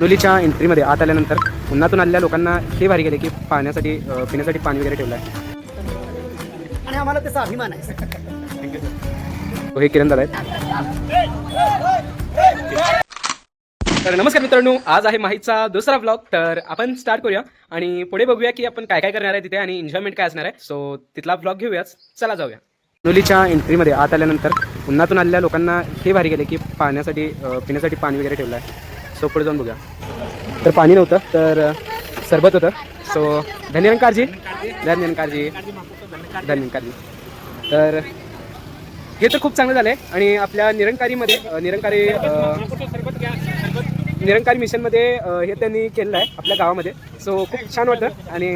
डोलीच्या एंट्रीमध्ये आत आल्यानंतर उन्हातून आलेल्या लोकांना हे भारी गेले की पाण्यासाठी पिण्यासाठी पाणी वगैरे ठेवलं आहे. आणि आम्हाला त्याचा अभिमान आहे. हे किरण दादा आहेत. तर नमस्कार मित्रांनो आज आहे माहीचा दुसरा ब्लॉग तर आपण स्टार्ट करूया आणि पुढे बघूया की आपण काय काय करणार आहे तिथे आणि एन्जॉयमेंट काय असणार आहे. सो तिथला ब्लॉग घेऊयाच चला जाऊया. नोलीच्या एंट्रीमध्ये आत आल्यानंतर उन्हातून आलेल्या लोकांना हे भारी गेले की पाण्यासाठी पिण्यासाठी पाणी वगैरे ठेवलं आहे. सो पुढे जाऊन बघूया. तर पाणी नव्हतं तर सरबत होतं. सो धन्यरंकारजी धन्यरंकारजी धन्यरंकारजी तर हे तर खूप चांगलं झालं आहे आणि आपल्या निरंकारीमध्ये निरंकारी निरंकारी मिशनमध्ये हे त्यांनी केलेलं आहे आपल्या गावामध्ये. सो खूप छान वाटतं आणि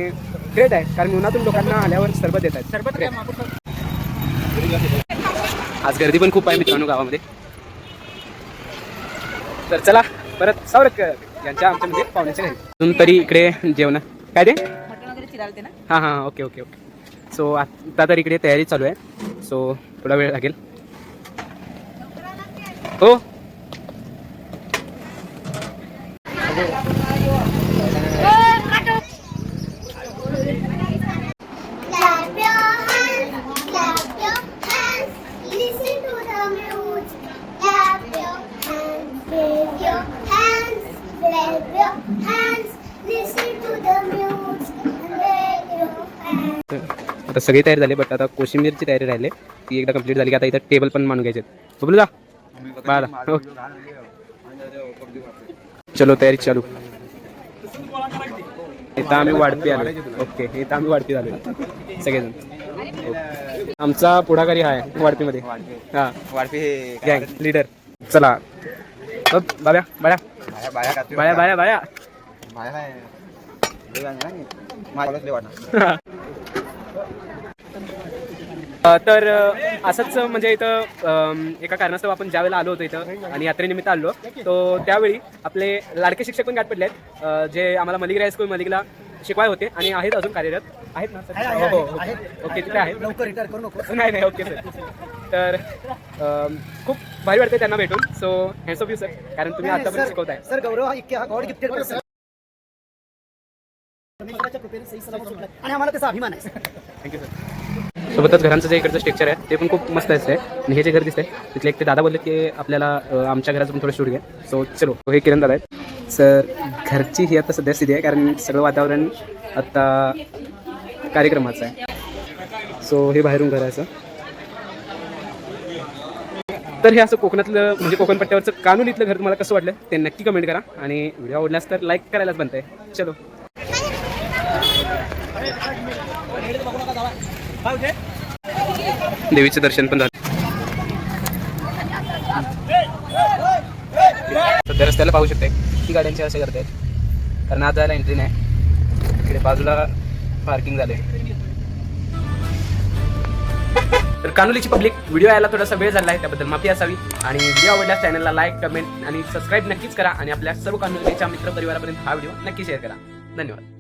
ग्रेट आहे. कारण उन्हातून लोकांना आल्यावर सरबत देत आहेत सरबत आज गर्दी पण खूप आहे मित्रांनो गावामध्ये. तर चला परत सावरकर यांच्या आमच्या म्हणजे पाहुण्याच्या घरी. अजून तरी इकडे जेवण काय ते? मटण वगैरे चिरालते ना? हां हां ओके ओके ओके. सो आत्ता तर इकडे तयारी चालू आहे. सो थोडा वेळ लागेल. हो. आता सगळी तयारी झाली बट आता कोशिंबीरची तयारी राहिली. ती एकदा कंप्लीट झाली की आता इथं टेबल पण मानून घ्यायचे बबलू जा. हो. चलो तयारी चालू. इथं आम्ही वाढपी आलो ओके इथं आम्ही वाढपी झालो सगळेजण. आमचा पुढाकारी हा आहे वाढपीमध्ये हा. वाढपी हे गँग लीडर चला. बाब्या बाळ्या बाया बाया बाया तर असंच म्हणजे इथं एका कारणास्तव आपण ज्यावेळेला आलो होतो इथं आणि यात्रेनिमित्त आलो तो त्यावेळी आपले लाडके शिक्षक पण गाठ पडले आहेत जे आम्हाला मलिक हायस्कूल मलिकला शिकवाय होते आणि आहेत अजून कार्यरत. आहेत ना सर? हो, हो, आहे. ओके तिथे आहेत. लवकर रिटायर करू नको. नाही नाही ओके सर. तर खूप भारी वाटते त्यांना भेटून. So hands off you sir कारण तुम्ही आतापर्यंत शिकवताय. सर गौरव हा इतके हा गॉड गिफ्टेड पर्सन निसर्गाच्या कृपेने सही सलामत सुटलाय. आणि आम्हाला त्याचा अभिमान आहे थँक्यू सर सोबतच घरांचं जे इकडचं स्ट्रक्चर आहे ते पण खूप मस्त असते आणि हे जे घर दिसतंय तिथले एक ते दादा बोलले की आपल्याला आमच्या घराचं पण थोडं शूट घ्या सो चलो हे किरण दादा आहेत. सर घरची ही आता सध्या स्थिती आहे कारण सगळं वातावरण आता कार्यक्रमाचं आहे. सो हे बाहेरून घर आहे असं तर हे असं कोकणातलं म्हणजे कोकण पट्ट्यावरचं कानून इथलं घर तुम्हाला कसं वाटलं ते नक्की कमेंट करा. आणि व्हिडिओ आवडल्यास तर लाईक करायलाच बनतंय. चलो. देवीचं दर्शन पण झालं. सध्या रस्त्याला पाहू शकते ती गाड्यांचे असे करतायत कारण आज जायला एंट्री नाही. इकडे बाजूला पार्किंग झाले तर कानोलीची पब्लिक व्हिडिओ यायला थोडासा वेळ झाला आहे त्याबद्दल माफी असावी. आणि व्हिडिओ आवडल्यास चॅनलला लाईक कमेंट आणि सबस्क्राईब नक्कीच करा. आणि आपल्या सर्व कानोलीच्या मित्र परिवारापर्यंत हा व्हिडिओ नक्की शेअर करा. धन्यवाद.